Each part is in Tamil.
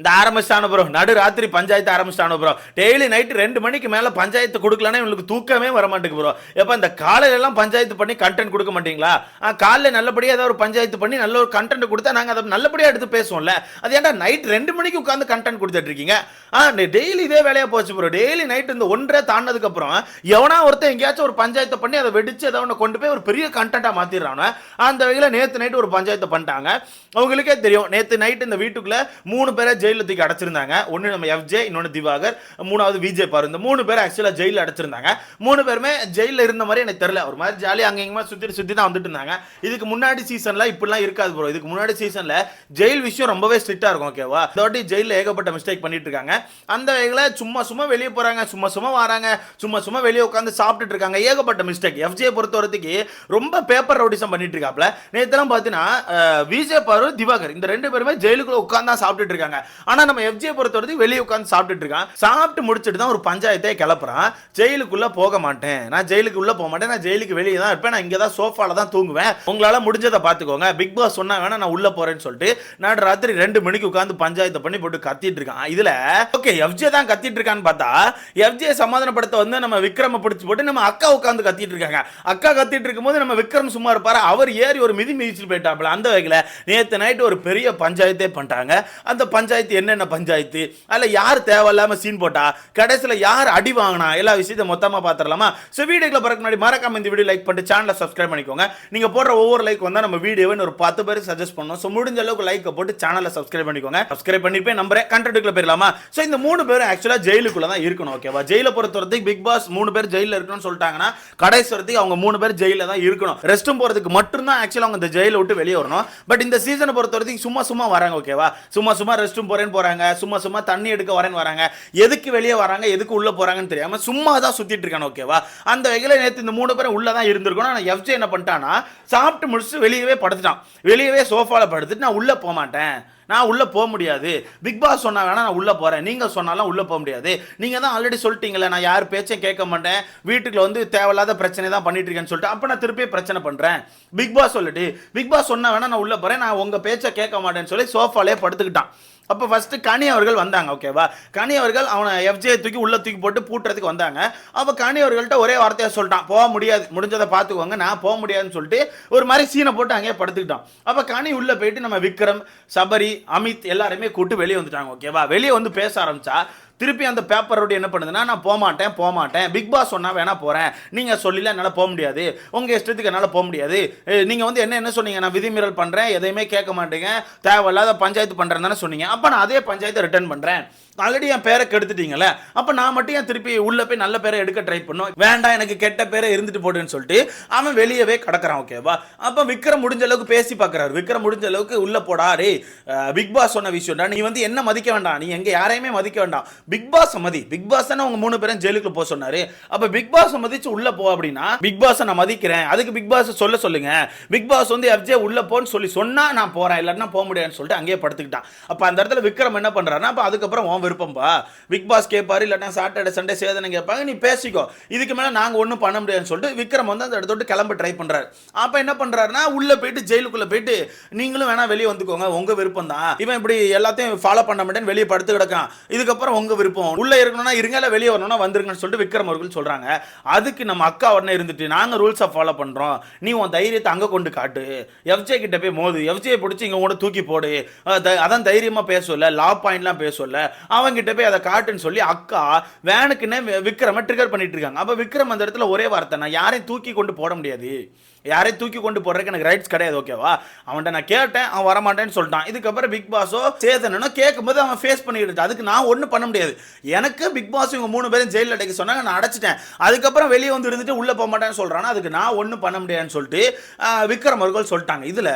இந்த ஆரம்பிச்சிட்டானு ப்ரோ நடு ராத்திரி பஞ்சாயத்து ஆரம்பிச்சிட்டானு ப்ரோ டெய்லி நைட்டு ரெண்டு மணிக்கு மேலே பஞ்சாயத்து கொடுக்கலன்னா இவங்களுக்கு தூக்கமே வர மாட்டேங்குது ப்ரோ எப்போ இந்த காலையிலலாம் பஞ்சாயத்து பண்ணி கண்டென்ட் கொடுக்க மாட்டீங்களா? ஆ, காலைல நல்லபடியாக ஏதாவது ஒரு பஞ்சாயத்து பண்ணி நல்ல ஒரு கண்டென்ட் கொடுத்தா நாங்கள் அதை நல்லபடியாக எடுத்து பேசுவோம்ல. அது ஏன்டா நைட் ரெண்டு மணிக்கு உட்காந்து கண்டென்ட் கொடுத்துட்டு இருக்கீங்க? டெய்லி இதே வேலையா போச்சு ப்ரோ டெய்லி நைட் இந்த ஒன்றரை தாண்டதுக்கு அப்புறம் எவனா ஒருத்தன் எங்கேயாச்சும் ஒரு பஞ்சாயத்தை பண்ணி அதை வெடிச்சு ஏதோ ஒன்று கொண்டு போய் ஒரு பெரிய கண்டென்ட்டாக மாத்திடுறானு அந்த வகையில் நேற்று நைட்டு ஒரு பஞ்சாயத்தை பண்ணிட்டாங்க. அவங்களுக்கே தெரியும் நேற்று நைட்டு இந்த வீட்டுக்குள்ளே மூணு பேரை ஜெயிலில் தூக்கி அடைச்சிருந்தாங்க. ஒன்று நம்ம எஃப்ஜே இன்னொன்று திவாகர் மூணாவது விஜய் பாரு. இந்த மூணு பேர் ஆக்சுவலாக ஜெயிலில் அடைச்சிருந்தாங்க. மூணு பேருமே ஜெயிலில் இருந்த மாதிரி எனக்கு தெரியல. ஒரு மாதிரி ஜாலியாக அங்கே இங்கேயுமா சுற்றி சுற்றி தான் வந்துட்டு இருந்தாங்க. இதுக்கு முன்னாடி சீசனில் இப்படிலாம் இருக்காது ப்ரோ இதுக்கு முன்னாடி சீசனில் ஜெயில் விஷயம் ரொம்பவே ஸ்ட்ரிக்டாக இருக்கும் ஓகேவா இதோட்டி ஜெயிலில் ஏகப்பட்ட மிஸ்டேக் பண்ணிட்டு இருக்காங்க. அந்த வகையில் சும்மா சும்மா வெளியே போகிறாங்க சும்மா சும்மா வராங்க சும்மா சும்மா வெளியே உட்காந்து சாப்பிட்டுட்டு இருக்காங்க. ஏகப்பட்ட மிஸ்டேக் எஃப்ஜே பொறுத்த வரைக்கும் ரொம்ப பேப்பர் ரவுடிசம் பண்ணிட்டு இருக்காப்ல. நேற்றுலாம் பார்த்தீங்கன்னா விஜய் பாரு திவாகர். இந்த ரெண்டு பேருமே ஜெயிலுக்குள்ள உட்காந்து தான் சாப்பிட்டுட்டு இருக்காங்க. ஆனால் நம்ம எஃப்ஜே பொறுத்த வரைக்கும் வெளியே உட்காந்து சாப்பிட்டுட்டு இருக்கான். சாப்பிட்டு முடிச்சுட்டு தான் ஒரு பஞ்சாயத்தே கிளப்புறான். ஜெயிலுக்குள்ள போக மாட்டேன். நான் ஜெயிலுக்கு உள்ள போக மாட்டேன். நான் ஜெயிலுக்கு வெளியே தான் இருப்பேன். நான் இங்கே தான் சோஃபால தான் தூங்குவேன். உங்களால முடிஞ்சதை பார்த்துக்கோங்க பிக் பாஸ் சொன்னா வேணா நான் உள்ள போறேன்னு சொல்லிட்டு நான் ராத்திரி ரெண்டு மணிக்கு உட்காந்து பஞ்சாயத்தை பண்ணி போட்டு கத்திட்டு இருக்கான். இதுல ஓகே எஃப்ஜே தான் கத்திட்டு இருக்கான்னு பார்த்தா எஃப்ஜே சமாதானப்படுத்த வந்து நம்ம விக்ரம பிடிச்சி போட்டு நம்ம அக்கா உட்காந்து கத்திட்டு இருக்காங்க அக்கா கத்திட்டு இருக்கும்போது நம்ம விக்ரம் சும்மா இருப்பாரு. அவர் ஏறி ஒரு மிதி மிதிச்சுட்டு போயிட்டாப்புல. அந்த வகையில் நேற்று நைட்டு ஒரு பெரிய பஞ்சாயத்தே பண்ணிட்டாங்க. அந்த பஞ்சாயத்து என்னென்ன பஞ்சாயத்து? அதில் யார் தேவையில்லாம சீன் போட்டா? கடைசியில் யார் அடி வாங்கினா? எல்லா விஷயத்தை மொத்தமாக பார்த்துடலாமா ஸோ வீடியோக்கில் பிறகு முன்னாடி மறக்காம இந்த வீடியோ லைக் பண்ணிட்டு சேனலை சப்ஸ்கிரைப் பண்ணிக்கோங்க. நீங்கள் போடுற ஒவ்வொரு லைக் வந்தால் நம்ம வீடியோவை ஒரு பத்து பேர் சஜஸ்ட் பண்ணோம் ஸோ முடிஞ்ச அளவுக்கு லைக்கை போட்டு சேனலை சப்ஸ்கிரைப் பண்ணிக்கோங்க. சப்ஸ்கிரைப் பண்ணிப்பே நம்பரே கண்டென்ட்டுக்குள்ள போயிடலாமா? ஸோ இந்த மூணு பேரும் ஆக்சுவலாக ஜெயிலுக்குள்ளே தான் இருக்கணும் ஓகேவா ஜெயிலை பொறுத்த வரைக்கும் பிக் பாஸ் மூணு பேர் ஜெயிலில் இருக்கணும்னு சொல்லிட்டாங்கன்னா கடைசி வரைக்கும் அவங்க மூணு பேர் ஜெயிலில் தான் இருக்கணும். ரெஸ்ட்டும் போகிறதுக்கு மட்டும்தான் ஆக்சுவலாக அவங்க இந்த ஜெயிலை விட்டு வெளியே வரணும். பட் இந்த சீசனை பொறுத்த வரைக்கும் சும்மா சும்மா வராங்க ஓகேவா சும்மா சும்மா ரெஸ்ட்டும் போகிறேன்னு போகிறாங்க சும்மா சும்மா தண்ணி எடுக்க வரேன்னு வராங்க எதுக்கு வெளியே வராங்க எதுக்கு உள்ளே போகிறாங்கன்னு தெரியாமல் சும்மா தான் சுற்றிட்டு இருக்காங்க ஓகேவா அந்த வகையில் நேற்று இந்த மூணு பேரும் உள்ளே தான் இருந்திருக்கணும் ஆனால் எஃப்ஜே என்ன பண்ணிட்டான்னா சாப்பிட்டு முடிச்சுட்டு வெளியவே படுத்துட்டான். வெளியவே சோஃபாவில் படுத்துட்டு நான் உள்ளே போக மாட்டேன். நான் உள்ளே போக முடியாது. பிக் பாஸ் சொன்னா வேணா நான் உள்ளே போகிறேன் நீங்கள் சொன்னாலும் உள்ளே போக முடியாது. நீங்கள் தான் ஆல்ரெடி சொல்லிட்டீங்களே நான் யார் பேச்சையும் கேட்க மாட்டேன். வீட்டுக்குள்ள வந்து தேவையில்லாத பிரச்சனை தான் பண்ணிட்டு இருக்கேன்னு சொல்லிட்டு அப்போ நான் திருப்பி பிரச்சனை பண்ணுறேன் பிக் பாஸ் சொல்லிட்டு பிக் பாஸ் சொன்னா வேணா நான் உள்ளே போகிறேன் நான் உங்கள் பேச்சை கேட்க மாட்டேன்னு சொல்லி சோஃபாலே படுத்துக்கிட்டான். அப்போ ஃபர்ஸ்ட் கனி அவர்கள் வந்தாங்க ஓகேவா கனி அவர்கள் அவனை எஃப்ஜே தூக்கி உள்ள தூக்கி போட்டு பூட்டுறதுக்கு வந்தாங்க. அப்போ கனி அவர்கள்ட்ட ஒரே வார்த்தையாக சொல்லிட்டான் போக முடியாது முடிஞ்சதை பார்த்துக்கோங்க நான் போக முடியாதுன்னு சொல்லிட்டு ஒரு மாதிரி சீனை போட்டு அங்கேயே படுத்துக்கிட்டான். அப்போ கனி உள்ள போயிட்டு நம்ம விக்ரம் சபரி அமித் எல்லாருமே கூட்டு வெளியே வந்துட்டாங்க ஓகேவா வெளியே வந்து பேச ஆரம்பிச்சா திருப்பி அந்த பேப்பர் ரோடு என்ன பண்ணுதுன்னா நான் போகமாட்டேன் போகமாட்டேன் பிக் பாஸ் சொன்னால் வேணா போகிறேன் நீங்கள் சொல்லல என்னால் போக முடியாது. உங்கள் இஷ்டத்துக்கு என்னால் போக முடியாது. நீங்கள் வந்து என்ன என்ன சொன்னீங்க? நான் விதிமீறல் பண்ணுறேன் எதையுமே கேட்க மாட்டேங்க. தேவையில்லாத பஞ்சாயத்து பண்ணுறேன் தானே சொன்னீங்க. அப்போ நான் அதே பஞ்சாயத்தை ரிட்டர்ன் பண்ணுறேன் ஆல்ரெடி என் பேரை கெடுத்துட்டீங்களே அப்போ நான் மட்டும் ஏன் திருப்பி உள்ள போய் நல்ல பேரை எடுக்க ட்ரை பண்ணும்? வேண்டாம் எனக்கு கெட்ட பேரை இருந்துட்டு போடுன்னு சொல்லிட்டு அவன் வெளியவே கிடக்குறான் ஓகேவா அப்போ விக்ரம் முடிஞ்ச அளவுக்கு பேசி பார்க்குறாரு விக்ரம் முடிஞ்ச அளவுக்கு உள்ள போடா. ரே பிக் பாஸ் சொன்ன விஷயம்டா. நீ வந்து என்ன மதிக்க வேண்டாம்? நீ எங்கே யாரையுமே மதிக்க வேண்டாம். பிக் பாஸ் மதி. பிக் பாஸ் தானே அவங்க மூணு பேரும் ஜெயிலுக்கு போக சொன்னாரு. அப்ப பிக் பாஸ் மதிச்சு உள்ள போ அப்படின்னா பிக் பாஸ் நான் மதிக்கிறேன். அதுக்கு பிக் பாஸ் சொல்ல சொல்லுங்க. பிக் பாஸ் வந்து எஃப்ஜே உள்ள போன்னு சொல்லி சொன்னா நான் போறேன். இல்லைன்னா போக முடியாதுன்னு சொல்லிட்டு அங்கேயே படுத்துக்கிட்டான். அப்ப அந்த இடத்துல விக்ரம் என்ன பண்றாருன்னா அப்ப அதுக்கப்புறம் உன் விருப்பம்பா. பிக் பாஸ் கேட்பாரு இல்லைன்னா சாட்டர்டே சண்டே சேதனை கேட்பாங்க. நீ பேசிக்கோ. இதுக்கு மேல நாங்க ஒன்றும் பண்ண முடியாதுன்னு சொல்லிட்டு விக்ரம் வந்து அந்த இடத்த விட்டு கிளம்ப ட்ரை பண்றாரு. அப்ப என்ன பண்றாருன்னா உள்ள போயிட்டு ஜெயிலுக்குள்ள போயிட்டு நீங்களும் வேணா வெளியே வந்துக்கோங்க. உங்க விருப்பம் தான் இவன் இப்படி எல்லாத்தையும் ஃபாலோ பண்ண மாட்டேன்னு வெளியே படுத்து கிடக்கான். இதுக்கப்புறம் உங்க விருப்பம். உள்ள இருக்கணும்னா இருங்க இல்லை வெளியே வரணும்னா வந்துருங்கன்னு சொல்லிட்டு விக்ரம் அவர்கள் சொல்றாங்க. அதுக்கு நம்ம அக்கா உடனே இருந்துட்டு நாங்க ரூல்ஸை ஃபாலோ பண்றோம். நீ உன் தைரியத்தை அங்க கொண்டு காட்டு. எஃப்ஜே கிட்ட போய் மோது. எஃப்ஜே பிடிச்சி இங்க கூட தூக்கி போடு. த- அதான் தைரியமா பேசல லா பாயிண்ட்லாம் பேசல. அவங்க கிட்ட போய் அதை காட்டுன்னு சொல்லி அக்கா வேனுக்குன்னே விக்ரம ட்ரிகர் பண்ணிட்டு இருக்காங்க. அப்ப விக்ரம் அந்த இடத்துல ஒரே வார்த்தை நான் யாரையும் தூக்கி கொண்டு போட முடியாது. யாரையும் தூக்கி கொண்டு போடுறதுக்கு எனக்கு ரைட்ஸ் கிடையாது ஓகேவா அவன்கிட்ட நான் கேட்டேன் அவன் வரமாட்டேன்னு சொல்லிட்டான். இதுக்கப்புறம் பிக் பாஸோ சேதனோ கேட்கும்போது அவன் ஃபேஸ் பண்ணிக்கிட்டு அதுக்கு நான் ஒன்றும் பண்ண முடியாது. எனக்கு பிக் பாஸ் இவங்க மூணு பேரும் ஜெயிலில் அடைக்க சொன்னாங்க நான் அடைச்சிட்டேன். அதுக்கப்புறம் வெளியே வந்து இருந்துட்டு உள்ளே போக மாட்டேன்னு சொல்கிறானா அதுக்கு நான் ஒன்றும் பண்ண முடியாதுன்னு சொல்லிட்டு விக்ரம் அவர்கள் சொல்லிட்டாங்க. இதில்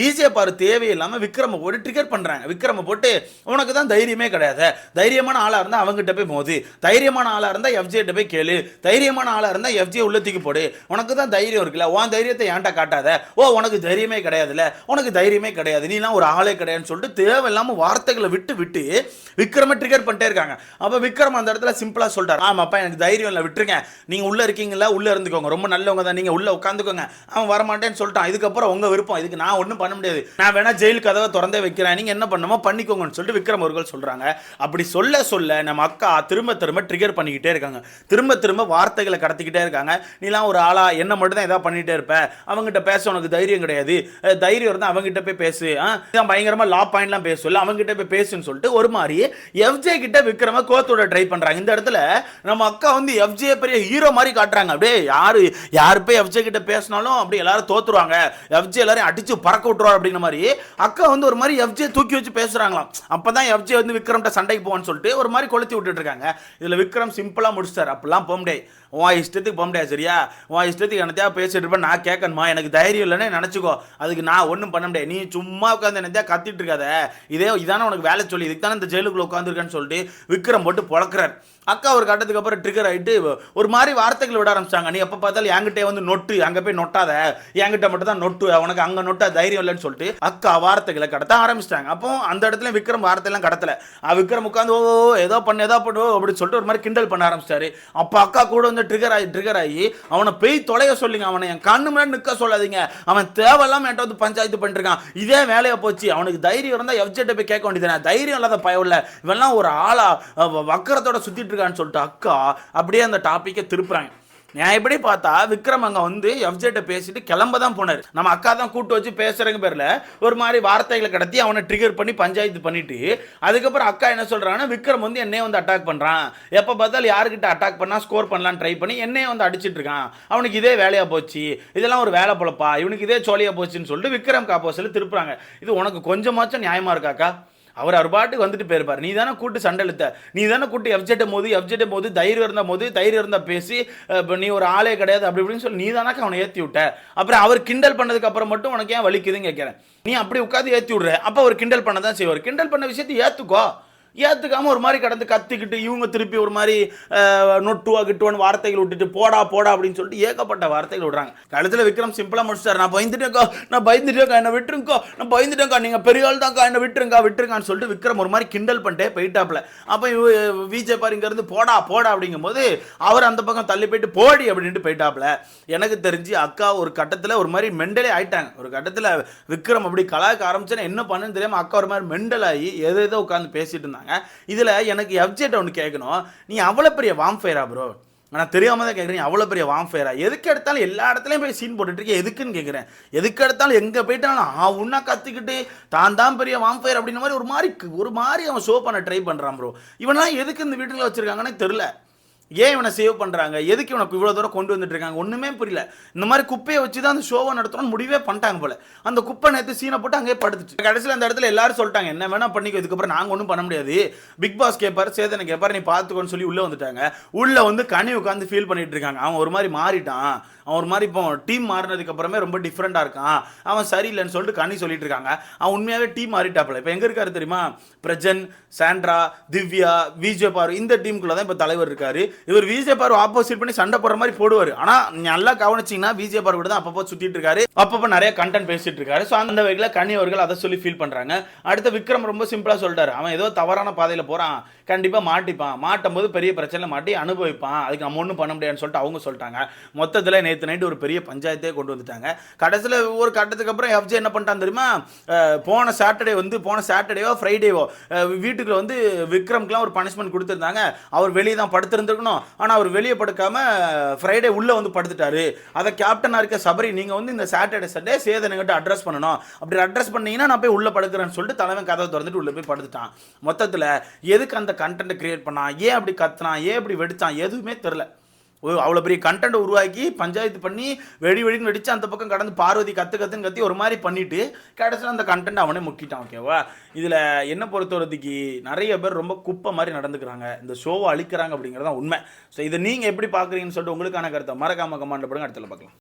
விஜய் பாரு தேவையில்லாமல் விக்ரம போட்டு ட்ரிகர் பண்ணுறாங்க விக்ரம போட்டு உனக்கு தான் தைரியமே கிடையாது. தைரியமான ஆளாக இருந்தால் அவங்ககிட்ட போய் மோது. தைரியமான ஆளாக இருந்தால் எஃப்ஜேட்ட போய் கேளு. தைரியமான ஆளாக இருந்தால் எஃப்ஜே உள்ள தூக்கி போடு. உனக்கு தான் தைரியம் இருக்குல்ல. உன் தைரியத்தை ஏன்ட்ட காட்டாத. ஓ உனக்கு தைரியமே கிடையாதுல்ல. உனக்கு தைரியமே கிடையாது. நீலாம் ஒரு ஆளே கிடையாதுன்னு சொல்லிட்டு தேவையில்லாம வார்த்தைகளை விட்டு விட்டு விக்ரம ட்ரிகர் பண்ணிட்டே இருக்காங்க அப்ப விக்ரம் அந்த இடத்துல சிம்பிளா சொல்லிட்டாரு ஆமாப்பா எனக்கு தைரியம் இல்லை விட்டுருங்க. நீங்கள் உள்ளே இருக்கீங்களா உள்ளே இருந்துக்கோங்க. ரொம்ப நல்லவங்க தான். நீங்கள் உள்ளே உட்காந்துக்கோங்க. அவன் வரமாட்டேன்னு சொல்லிட்டான். இதுக்கப்புறம் உங்கள் விருப்பம். இதுக்கு நான் ஒன்றும் பண்ண முடியாது. நான் வேணா ஜெயில் கதவை திறந்தே வைக்கிறேன். நீங்கள் என்ன பண்ணுமோ பண்ணிக்கோங்கன்னு சொல்லிட்டு விக்ரம் அவர்கள் சொல்கிறாங்க அப்படி சொல்ல சொல்ல நம்ம அக்கா திரும்ப திரும்ப ட்ரிகர் பண்ணிக்கிட்டே இருக்காங்க. திரும்ப திரும்ப வார்த்தைகளை கடத்திக்கிட்டே இருக்காங்க. நீலாம் ஒரு ஆளா என்ன மட்டும் தான் ஏதாவது பண்ணிகிட்டே இருப்ப. அவங்ககிட்ட பேச உனக்கு தைரியம் கிடையாது. தைரியம் இருந்தால் அவங்ககிட்ட போய் பேசு. ஆ, இதான் பயங்கரமா லா பாயிண்ட்லாம் பேசல அவங்ககிட்ட போய் பேசுன்னு சொல்லிட்டு ஒரு மாதிரி எஃப்ஜே கிட்ட விக்ரம கோத்தோட ட்ரை பண்றாங்க. இந்த இடத்துல நம்ம அக்கா வந்து எஃப்ஜே பெரிய ஹீரோ மாதிரி காட்டுறாங்க. அப்படியே யாரு யாரு போய் எஃப்ஜே கிட்ட பேசினாலும் அப்படியே எல்லாரும் தோத்துருவாங்க. எஃப்ஜே எல்லாரையும் அடிச்சு பறக்க விட்டுருவார் அப்படிங்கிற மாதிரி அக்கா வந்து ஒரு மாதிரி எஃப்ஜே தூக்கி வச்சு பேசுறாங்களாம். அப்பதான் எஃப்ஜே வந்து விக்ரம்கிட்ட சண்டைக்கு போவான்னு சொல்லிட்டு ஒரு மாதிரி கொளுத்தி விட்டுட்டு இருக்காங்க இதுல விக்ரம் சிம்பிளா முடிச்சிட்டார். அப்படிலாம் போக முடியாது. உன் இஷ்டத்துக்கு போக முடியாது சரியா? உன் இஷ்டத்துக்கு என்னத்தையா பேசிட்டு இருப்பேன் நான் கேட்கணுமா? எனக்கு தைரியம் இல்லைன்னு நினச்சிக்கோ. அதுக்கு நான் ஒன்றும் பண்ண முடியாது. நீ சும்மா உட்காந்து என்னத்தையா கத்திட்டு இருக்காத. இதே இதானே உனக்கு வேலை சொல்லி இதுக்கு தானே இந்த ஜெயிலுக்குள்ள உட்காந்துருக்கேன்னு சொல்லிட்டு விக்ரம் போட்டு பொழக்கிறார். அக்கா ஒரு கட்டத்துக்கு அப்புறம் ட்ரிகர் ஆயிட்டு ஒரு மாதிரி வார்த்தைகள் விட ஆரம்பிச்சாங்க நீ எப்போ பார்த்தாலும் என்கிட்டே வந்து நொட்டு அங்கே போய் நொட்டாத. என்கிட்ட மட்டும் தான் நொட்டு உனக்கு அங்கே நொட்டா தைரியம் இல்லைன்னு சொல்லிட்டு அக்கா வார்த்தைகளை கடத்த ஆரம்பிச்சிட்டாங்க. அப்போ அந்த இடத்துல விக்ரம் வார்த்தையெல்லாம் கடத்தல. விக்ரம் உட்காந்து ஓ ஏதோ பண்ண ஏதோ பண்ணு அப்படின்னு சொல்லிட்டு ஒரு மாதிரி கிண்டல் பண்ண ஆரம்பிச்சிட்டாரு. அப்போ அக்கா கூட வந்து ட்ரிகர் ஆகி ட்ரிகர் ஆகி அவனை பெய் தொலைய சொல்லுங்க. அவனை என் கண்ணு முன்னாடி நிற்க சொல்லாதீங்க. அவன் தேவையில்லாம என்கிட்ட வந்து பஞ்சாயத்து பண்ணிருக்கான். இதே வேலையை போச்சு. அவனுக்கு தைரியம் இருந்தால் எஃப்ஜெட்டை போய் கேட்க வேண்டியது தைரியம் இல்லாத பயம் இல்லை இவெல்லாம் ஒரு ஆளா வக்கரத்தோட சுத்திட்டு இருக்கான்னு சொல்லிட்டு அக்கா அப்படியே அந்த டாப்பிக்கை திருப்புறாங்க. நான் எப்படி பார்த்தா விக்ரம் அங்கே வந்து எஃப்ஜெட்ட பேசிட்டு கிளம்ப தான் போனார். நம்ம அக்கா தான் கூட்டு வச்சு பேசுகிறங்க பேர்ல. ஒரு மாதிரி வார்த்தைகளை கடத்தி அவனை ட்ரிகர் பண்ணி பஞ்சாயத்து பண்ணிட்டு அதுக்கப்புறம் அக்கா என்ன சொல்கிறாங்கன்னா விக்ரம் வந்து என்னையே வந்து அட்டாக் பண்றான். எப்போ பார்த்தாலும் யாருக்கிட்ட அட்டாக் பண்ணா ஸ்கோர் பண்ணலாம் ட்ரை பண்ணி என்னையே வந்து அடிச்சிட்டு இருக்கான். அவனுக்கு இதே வேலையாக போச்சு. இதெல்லாம் ஒரு வேலை பொழப்பா. இவனுக்கு இதே சோழியாக போச்சுன்னு சொல்லிட்டு விக்ரம் காப்போசில் திருப்புறாங்க. இது உனக்கு கொஞ்சமாச்சும் நியாயமா இருக்காக்கா அவர் அவர் பாட்டுக்கு வந்துட்டு போயிருப்பார். நீ தானே கூட்டு சண்டை இழுத்த. நீ தானே கூட்டு எஃப்ஜெட்டும் போது எஃப்ஜெட்டை போது தைரியம் இருந்த போது தைரியம் இருந்தால் பேசி இப்போ நீ ஒரு ஆளே கிடையாது அப்படி இப்படின்னு சொல்லி நீ தானே அவனை ஏற்றி விட்ட. அப்புறம் அவர் கிண்டல் பண்ணதுக்கு அப்புறம் மட்டும் உனக்கு ஏன் வலிக்குதுன்னு கேட்குறேன் நீ அப்படி உட்காந்து ஏற்றி விடுற. அப்போ அவர் கிண்டல் பண்ண தான் செய்வார். கிண்டல் பண்ண விஷயத்தை ஏற்றுக்கோ ஏற்றுக்காம ஒரு மாதிரி கடந்து கத்திக்கிட்டு இவங்க திருப்பி ஒரு மாதிரி நொட்டுவா கிட்டுவான்னு வார்த்தைகள் விட்டுட்டு போடா போடா அப்படின்னு சொல்லிட்டு ஏகப்பட்ட வார்த்தைகள் விடுறாங்க. கழுத்தில் விக்ரம் சிம்பிளாக முடிச்சிட்டார். நான் பயந்துட்டேன்க்கா நான் பயந்துட்டேன்க்கா என்னை விட்டுருங்கோ நான் பயந்துட்டேன்க்கா நீங்கள் பெரிய ஆள் தான்க்கா என்னை விட்டுருங்கா விட்டுருங்கான்னு சொல்லிட்டு விக்ரம் ஒரு மாதிரி கிண்டல் பண்ணிட்டே போயிட்டாப்ல அப்போ விஜய் பாரு இங்கேருந்து போடா போடா அப்படிங்கும்போது அவர் அந்த பக்கம் தள்ளி போயிட்டு போடி அப்படின்ட்டு போயிட்டாப்ல எனக்கு தெரிஞ்சு அக்கா ஒரு கட்டத்தில் ஒரு மாதிரி மெண்டலே ஆயிட்டாங்க. ஒரு கட்டத்தில் விக்ரம் அப்படி கலாக்க ஆரம்பிச்சேன்னா என்ன பண்ணுன்னு தெரியாமல் அக்கா ஒரு மாதிரி மெண்டல் ஆகி எது உட்காந்து பேசிட்டு இருந்தாங்க. இதில் எனக்கு எஃப்ஜெட் ஒன்று கேட்கணும் நீ அவ்வளோ பெரிய வாம்ஃபயரா ப்ரோ நான் தெரியாம தான் கேட்குறேன் அவ்வளோ பெரிய வாம்ஃபயரா எதுக்கு எடுத்தாலும் எல்லா இடத்துலையும் போய் சீன் போட்டுட்டு இருக்கேன் எதுக்குன்னு கேட்குறேன் எதுக்கு எடுத்தாலும் எங்கே போயிட்டாலும் ஆ உன்னா கற்றுக்கிட்டு தான் தான் பெரிய வாம்ஃபயர் அப்படின்ற மாதிரி ஒரு மாதிரி ஒரு மாதிரி அவன் ஷோ பண்ண ட்ரை பண்ணுறான் ப்ரோ இவனெல்லாம் எதுக்கு இந்த வீட்டில் வச்சுருக்காங்கன்னு தெரில ஏன் இவனை சேவ் பண்ணுறாங்க எதுக்கு இவனை இவ்வளோ தூரம் கொண்டு வந்துட்டு இருக்காங்க? ஒன்றுமே புரியல. இந்த மாதிரி குப்பையை வச்சு தான் அந்த ஷோவை நடத்தணும்னு முடிவே பண்ணிட்டாங்க போல. அந்த குப்பை நேற்று சீனை போட்டு அங்கேயே படுத்துச்சு. கடைசியில் அந்த இடத்துல எல்லாரும் சொல்லிட்டாங்க என்ன வேணா பண்ணிக்கோ இதுக்கப்புறம் நாங்கள் ஒன்றும் பண்ண முடியாது. பிக் பாஸ் கேட்பார் சேதனை கேட்பார் நீ பார்த்துக்கோன்னு சொல்லி உள்ளே வந்துட்டாங்க. உள்ளே வந்து கனி உட்காந்து ஃபீல் பண்ணிட்டு இருக்காங்க. அவன் ஒரு மாதிரி மாறிட்டான். அவன் ஒரு மாதிரி இப்போ டீம் மாறினதுக்கு அப்புறமே ரொம்ப டிஃப்ரெண்டாக இருக்கான். அவன் சரியில்லைன்னு சொல்லிட்டு கனி சொல்லிட்டு இருக்காங்க. அவன் உண்மையாகவே டீம் மாறிட்டாப்புல. இப்போ எங்கே இருக்காரு தெரியுமா? பிரஜன் சாண்ட்ரா திவ்யா விஜய் பாரு இந்த டீமுக்குள்ள தான் இப்போ தலைவர் இருக்காரு. இவர் விஜய் பாரு ஆப்போசிட் பண்ணி சண்டை போடுற மாதிரி போடுவார். ஆனால் நல்லா கவனிச்சிங்கன்னா விஜய் பாரு கூட தான் அப்பப்போ சுற்றிட்டு இருக்காரு. அப்பப்போ நிறைய கண்டென்ட் பேசிட்டு இருக்காரு. ஸோ அந்த வகையில் கனி அவர்கள் அதை சொல்லி ஃபீல் பண்ணுறாங்க அடுத்த விக்ரம் ரொம்ப சிம்பிளாக சொல்லிட்டாரு. அவன் ஏதோ தவறான பாதையில் போகிறான் கண்டிப்பாக மாட்டிப்பான். மாட்டும் போது பெரிய பிரச்சனை மாட்டி அனுபவிப்பான். அதுக்கு நம்ம ஒன்றும் பண்ண முடியாதுன்னு சொல்லிட்டு அவங்க சொல்லிட்டாங்க. மொத்தத்தில் நேற்று நைட்டு ஒரு பெரிய பஞ்சாயத்தே கொண்டு வந்துட்டாங்க. கடைசியில் ஒரு கட்டத்துக்கு அப்புறம் எஃப்ஜே என்ன பண்ணிட்டான் தெரியுமா? போன சாட்டர்டே வந்து போன சாட்டர்டேவோ ஃப்ரைடேவோ வீட்டுக்குள்ள வந்து விக்ரம்க்குலாம் ஒரு பனிஷ்மெண்ட் கொடுத்துருந்தாங்க. அவர் வெளியே தான் படுத்திருந்துருக்கணும். ஆனால் அவர் வெளியே படுக்காம ஃப்ரைடே உள்ளே வந்து படுத்துட்டாரு. அதை கேப்டனாக இருக்க சபரி நீங்கள் வந்து இந்த சாட்டர்டே சண்டே சேதனுங்கிட்ட அட்ரஸ் பண்ணணும். அப்படி அட்ரஸ் பண்ணீங்கன்னா நான் போய் உள்ளே படுக்கிறேன்னு சொல்லிட்டு தலைவன் கதவை திறந்துட்டு உள்ளே போய் படுத்துட்டான். மொத்தத்தில் எதுக்கு அந்த கண்டென்ட் கிரியேட் பண்ணான்? ஏன் அப்படி கத்துனான்? ஏன் அப்படி வெடித்தான் எதுவுமே தெரில அவ்வளோ பெரிய கண்டென்ட் உருவாக்கி பஞ்சாயத்து பண்ணி வெடி வெடின்னு வெடிச்சு அந்த பக்கம் கடந்து பார்வதி கற்று கற்றுன்னு கத்தி ஒரு மாதிரி பண்ணிவிட்டு கடைசியில் அந்த கண்டென்ட் அவனே முக்கிட்டான் ஓகேவா இதில் என்ன பொறுத்தவரத்துக்கு நிறைய பேர் ரொம்ப குப்பை மாதிரி நடந்துக்கிறாங்க. இந்த ஷோவை அழிக்கிறாங்க அப்படிங்கிறது தான் உண்மை. ஸோ இதை நீங்கள் எப்படி பார்க்குறீங்கன்னு சொல்லிட்டு உங்களுக்கான கருத்தை மறக்காம கமாண்ட் போடுங்க. அடுத்தல பார்க்கலாம்.